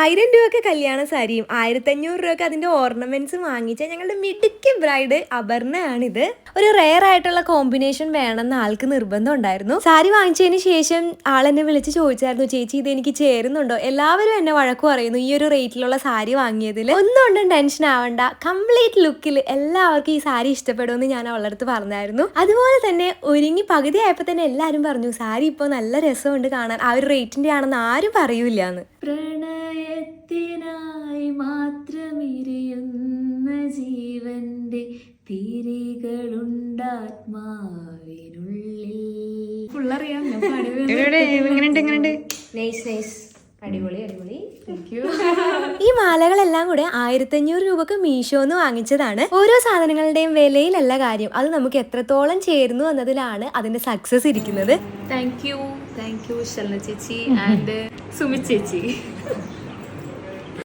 ആയിരം രൂപയൊക്കെ കല്യാണ സാരിയും ആയിരത്തഞ്ഞൂറ് രൂപയ്ക്ക് അതിന്റെ ഓർണമെന്റ്സ് വാങ്ങിച്ച ഞങ്ങളുടെ മിടുക്കി ബ്രൈഡ് അപർണയാണിത്. ഒരു റെയർ ആയിട്ടുള്ള കോമ്പിനേഷൻ വേണമെന്ന് ആൾക്ക് നിർബന്ധം ഉണ്ടായിരുന്നു. സാരി വാങ്ങിച്ചതിന് ശേഷം ആൾ എന്നെ വിളിച്ച് ചോദിച്ചായിരുന്നു ചേച്ചി ഇത് എനിക്ക് ചേരുന്നുണ്ടോ? എല്ലാവരും എന്നെ വഴക്കു പറയുന്നു ഈ ഒരു റേറ്റിലുള്ള സാരി വാങ്ങിയതിൽ ഒന്നുകൊണ്ടും ടെൻഷൻ ആവണ്ട കംപ്ലീറ്റ് ലുക്കിൽ എല്ലാവർക്കും ഈ സാരി ഇഷ്ടപ്പെടുമെന്ന് ഞാൻ അവളുടെ അടുത്ത് പറഞ്ഞായിരുന്നു. അതുപോലെ തന്നെ ഒരുങ്ങി പകുതി ആയപ്പോൾ തന്നെ എല്ലാവരും പറഞ്ഞു സാരി ഇപ്പോൾ നല്ല രസമുണ്ട് കാണാൻ ആ ഒരു റേറ്റിന്റെ ആണെന്ന് ആരും പറയൂല പ്രണയത്തിനായി മാത്രമിരിയുന്ന ജീവന്റെ തിരികളുണ്ടാത്മാവിനുള്ളിൽ. ഫുള്ളറിയാം എങ്ങനെയുണ്ട് എങ്ങനെയുണ്ട് നൈസ് നൈസ് അടിപൊളി അടിപൊളി. ഈ മാലകളെല്ലാം കൂടെ ആയിരത്തഞ്ഞൂറ് രൂപക്ക് മീഷോന്ന് വാങ്ങിച്ചതാണ്. ഓരോ സാധനങ്ങളുടെയും വിലയിലല്ല കാര്യം. അത് നമുക്ക് എത്രത്തോളം ചേരുന്നു എന്നതിലാണ് അതിന്റെ സക്സസ് ഇരിക്കുന്നത്. Thank you thank you Shalana ചേച്ചി. ആൻഡ് സുമിത് ചേച്ചി.